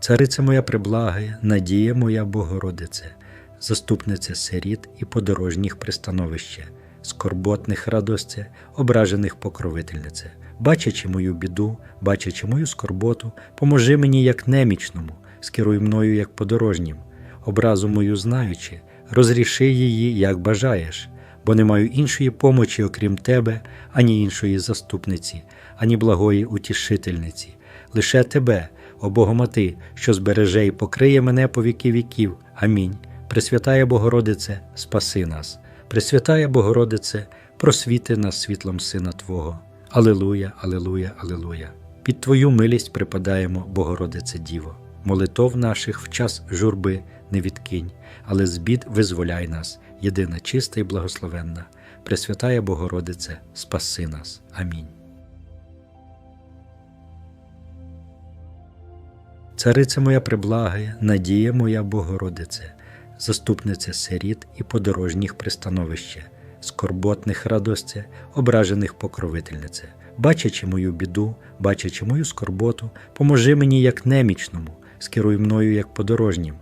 Цариця моя приблагає, надія моя Богородице, заступниця сиріт і подорожніх пристановище, скорботних радосте, ображених покровительнице. Бачачи мою біду, бачачи мою скорботу, поможи мені як немічному, скеруй мною як подорожнім, образу мою знаючи, розріши її, як бажаєш, бо не маю іншої помочі, окрім тебе, ані іншої заступниці, ані благої утішительниці. Лише тебе, о Богомати, що збереже і покриє мене по віки віків. Амінь. Пресвятая Богородице, спаси нас. Пресвятая Богородице, просвіти нас світлом Сина Твого. Алилуя, Алилуя, Алилуя. Під Твою милість припадаємо, Богородице Діво. Молитов наших в час журби не відкинь, але з бід визволяй нас, єдина чиста і благословенна. Пресвятая Богородице, спаси нас. Амінь. Цариця моя приблагає, надія моя Богородице, заступниця сиріт і подорожніх пристановище, скорботних радосте, ображених покровительнице. Бачачи мою біду, бачачи мою скорботу, поможи мені як немічному, скеруй мною як подорожнім,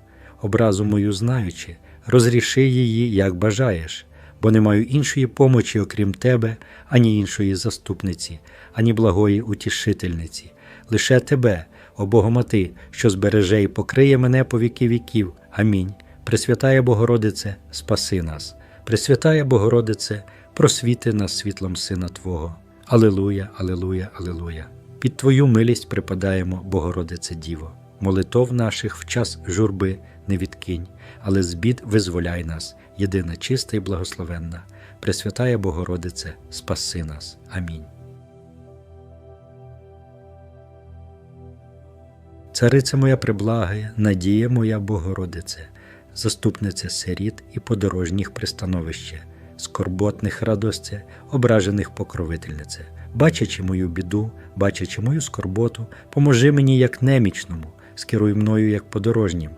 образу мою знаючи, розріши її, як бажаєш, бо не маю іншої помочі, окрім тебе, ані іншої заступниці, ані благої утішительниці. Лише тебе, о Богомати, що збереже і покриє мене по віки віків. Амінь. Пресвятая Богородице, спаси нас. Пресвятая Богородице, просвіти нас світлом Сина Твого. Алилуя, Алилуя, Алилуя. Під Твою милість припадаємо, Богородице Діво. Молитов наших в час журби не відкинь, але з бід визволяй нас, єдина чиста і благословенна. Пресвятая Богородице, спаси нас. Амінь. Цариця моя приблагає, надія моя Богородице, заступниця сиріт і подорожніх пристановище, скорботних радосте, ображених покровительнице. Бачачи мою біду, бачачи мою скорботу, поможи мені як немічному, скеруй мною як подорожнім,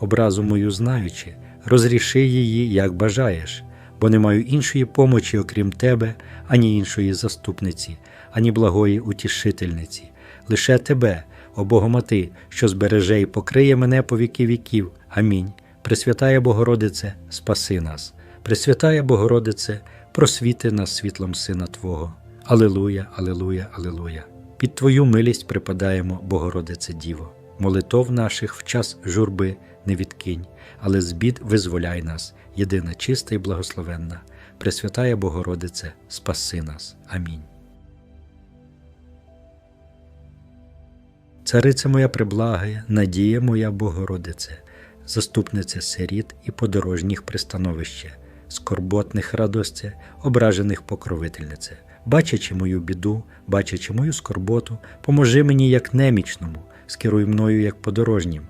образу мою знаючи, розріши її, як бажаєш, бо не маю іншої помочі, окрім тебе, ані іншої заступниці, ані благої утішительниці. Лише тебе, о Богомати, що збереже і покриє мене по віки віків. Амінь. Пресвятая Богородице, спаси нас. Пресвятая Богородице, просвіти нас світлом Сина Твого. Алилуя, Алилуя, Алилуя. Під Твою милість припадаємо, Богородице Діво. Молитов наших в час журби не відкинь, але з бід визволяй нас, єдина чиста і благословенна. Пресвятая Богородице, спаси нас. Амінь. Цариця моя приблагає, надія моя Богородице, заступниця сиріт і подорожніх пристановище, скорботних радосте, ображених покровительнице. Бачачи мою біду, бачачи мою скорботу, поможи мені як немічному, скеруй мною як подорожнім,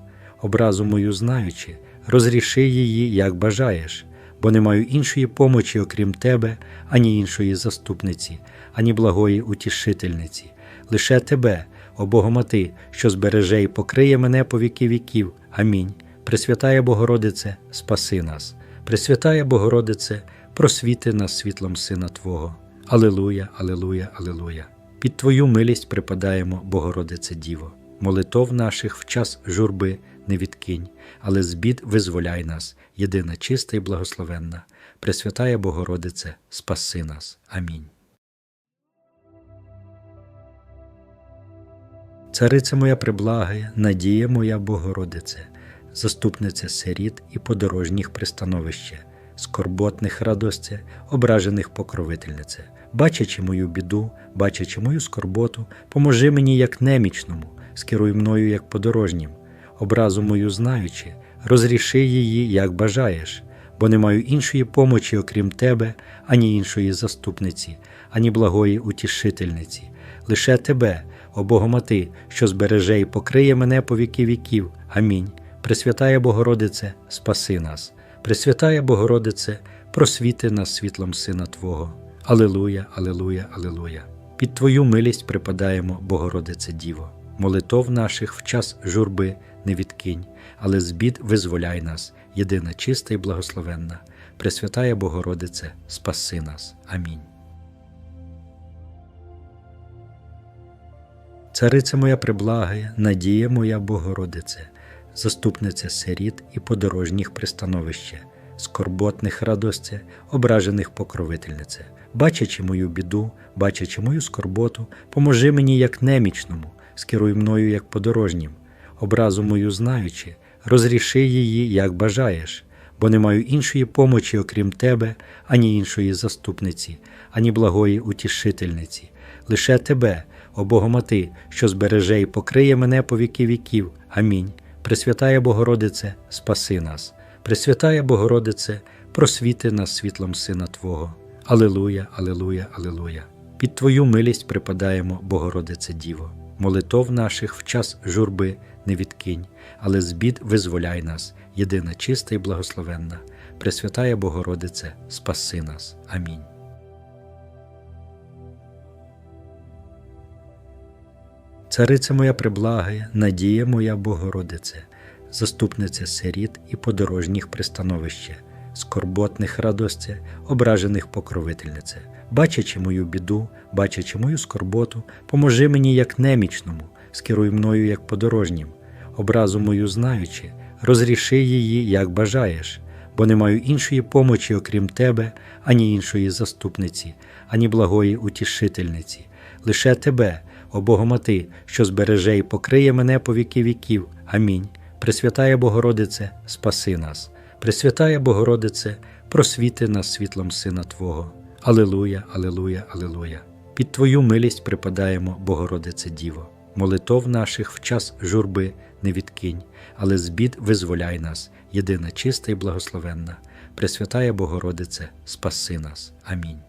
образу мою знаючи, розріши її, як бажаєш, бо не маю іншої помочі, окрім тебе, ані іншої заступниці, ані благої утішительниці. Лише тебе, о Богомати, що збереже і покриє мене по віки віків. Амінь. Пресвятая Богородице, спаси нас. Пресвятая Богородице, просвіти нас світлом Сина Твого. Алилуя, Алилуя, Алилуя. Під Твою милість припадаємо, Богородице Діво. Молитов наших в час журби не відкинь, але з бід визволяй нас, єдина чиста і благословенна. Пресвятая Богородице, спаси нас. Амінь. Заступниця сиріт і подорожніх пристановище, скорботних радосте, ображених покровительнице. Бачачи мою біду, бачачи мою скорботу, поможи мені як немічному, скеруй мною як подорожнім, образу мою знаючи, розріши її, як бажаєш, бо не маю іншої помочі, окрім тебе, ані іншої заступниці, ані благої утішительниці. Лише тебе, о Богомати, що збереже і покриє мене по віки віків. Амінь. Пресвятая Богородице, спаси нас. Пресвятая Богородице, просвіти нас світлом Сина Твого. Алилуя, Алилуя, Алилуя. Під Твою милість припадаємо, Богородице Діво. Молитов наших в час журби не відкинь, але з бід визволяй нас, єдина чиста і благословенна. Пресвятая Богородице, спаси нас. Амінь. Цариця моя приблагає, надія моя Богородице, заступниця сиріт і подорожніх пристановище, скорботних радосте, ображених покровительнице. Бачачи мою біду, бачачи мою скорботу, поможи мені як немічному, скеруй мною як подорожнім, образу мою знаючи, розріши її, як бажаєш, бо не маю іншої помочі, окрім тебе, ані іншої заступниці, ані благої утішительниці, лише тебе, о Богомати, що збереже і покриє мене по віки віків. Амінь. Пресвятая Богородице, спаси нас. Пресвятая Богородице, просвіти нас світлом Сина Твого. Алилуя, Алилуя, Алилуя. Під Твою милість припадаємо, Богородице Діво. Молитов наших в час журби не відкинь, але з бід визволяй нас, єдина чиста і благословенна. Пресвятая Богородице, спаси нас. Амінь. Цариця моя приблагає, надія моя Богородице, заступниця сиріт і подорожніх пристановище, скорботних радосте, ображених покровительнице. Бачачи мою біду, бачачи мою скорботу, поможи мені як немічному, скеруй мною як подорожнім, образу мою знаючи, розріши її, як бажаєш, бо не маю іншої помочі, окрім тебе, ані іншої заступниці, ані благої утішительниці, лише тебе, о Богомати, що збереже і покриє мене по віки віків. Амінь. Пресвятая Богородице, спаси нас. Пресвятая Богородице, просвіти нас світлом Сина Твого. Алилуя, Алилуя, Алилуя. Під Твою милість припадаємо, Богородице Діво. Молитов наших в час журби не відкинь, але з бід визволяй нас, єдина чиста і благословенна. Пресвятая Богородице, спаси нас. Амінь.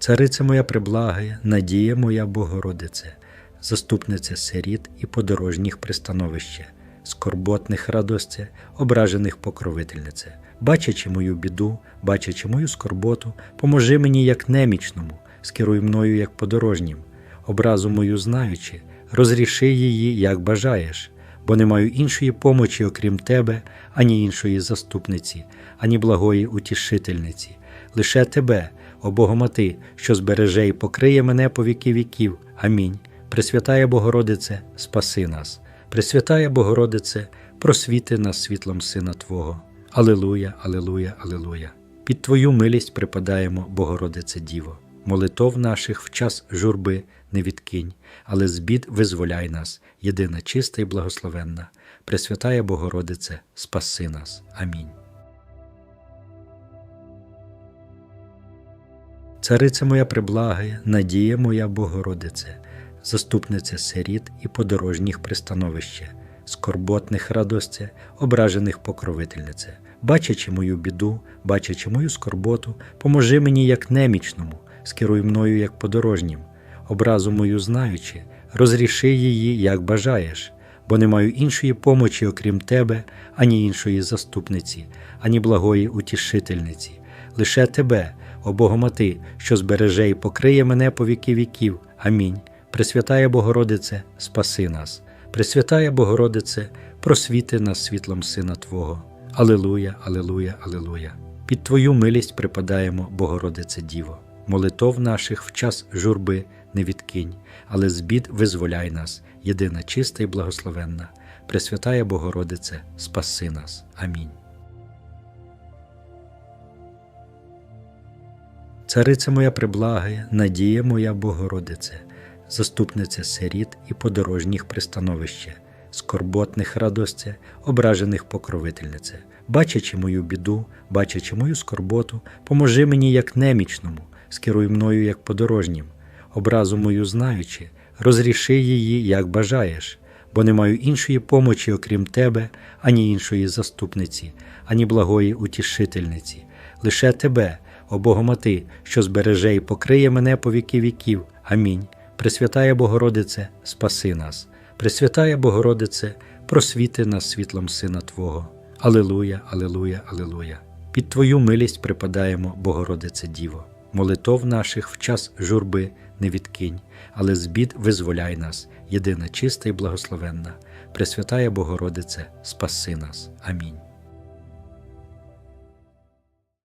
Цариця моя приблагає, надія моя Богородице, заступниця сиріт і подорожніх пристановище, скорботних радосте, ображених покровительнице. Бачачи мою біду, бачачи мою скорботу, поможи мені як немічному, скеруй мною як подорожнім, образу мою знаючи, розріши її, як бажаєш, бо не маю іншої помочі, окрім тебе, ані іншої заступниці, ані благої утішительниці, лише тебе, о Богомати, що збереже і покриє мене по віки віків. Амінь. Пресвятая Богородице, спаси нас. Пресвятая Богородице, просвіти нас світлом Сина Твого. Алилуя, Алилуя, Алилуя. Під Твою милість припадаємо, Богородице Діво. Молитов наших в час журби не відкинь, але з бід визволяй нас, єдина чиста і благословенна. Пресвятая Богородице, спаси нас. Амінь. Цариця моя приблагає, надія моя Богородице, заступниця сиріт і подорожніх пристановище, скорботних радосте, ображених покровительнице. Бачачи мою біду, бачачи мою скорботу, поможи мені як немічному, скеруй мною як подорожнім, образу мою знаючи, розріши її, як бажаєш, бо не маю іншої помочі, окрім тебе, ані іншої заступниці, ані благої утішительниці, лише тебе, о Богомати, що збереже і покриє мене по віки віків. Амінь. Пресвятая Богородице, спаси нас. Пресвятая Богородице, просвіти нас світлом Сина Твого. Алилуя, Алилуя, Алилуя. Під Твою милість припадаємо, Богородице Діво. Молитов наших в час журби не відкинь, але з бід визволяй нас, єдина чиста і благословенна. Пресвятая Богородице, спаси нас. Амінь. Цариця моя приблагає, надія моя Богородице, заступниця сиріт і подорожніх пристановище, скорботних радосте, ображених покровительнице. Бачачи мою біду, бачачи мою скорботу, поможи мені як немічному, скеруй мною як подорожнім, образу мою знаючи, розріши її, як бажаєш, бо не маю іншої помочі, окрім тебе, ані іншої заступниці, ані благої утішительниці, лише тебе о Богомати, що збереже і покриє мене по віки віків. Амінь. Пресвятая Богородице, спаси нас. Пресвятая Богородице, просвіти нас світлом Сина Твого. Алилуя, Алилуя, Алилуя. Під Твою милість припадаємо, Богородице Діво. Молитов наших в час журби не відкинь, але з бід визволяй нас, єдина чиста і благословенна. Пресвятая Богородице, спаси нас. Амінь.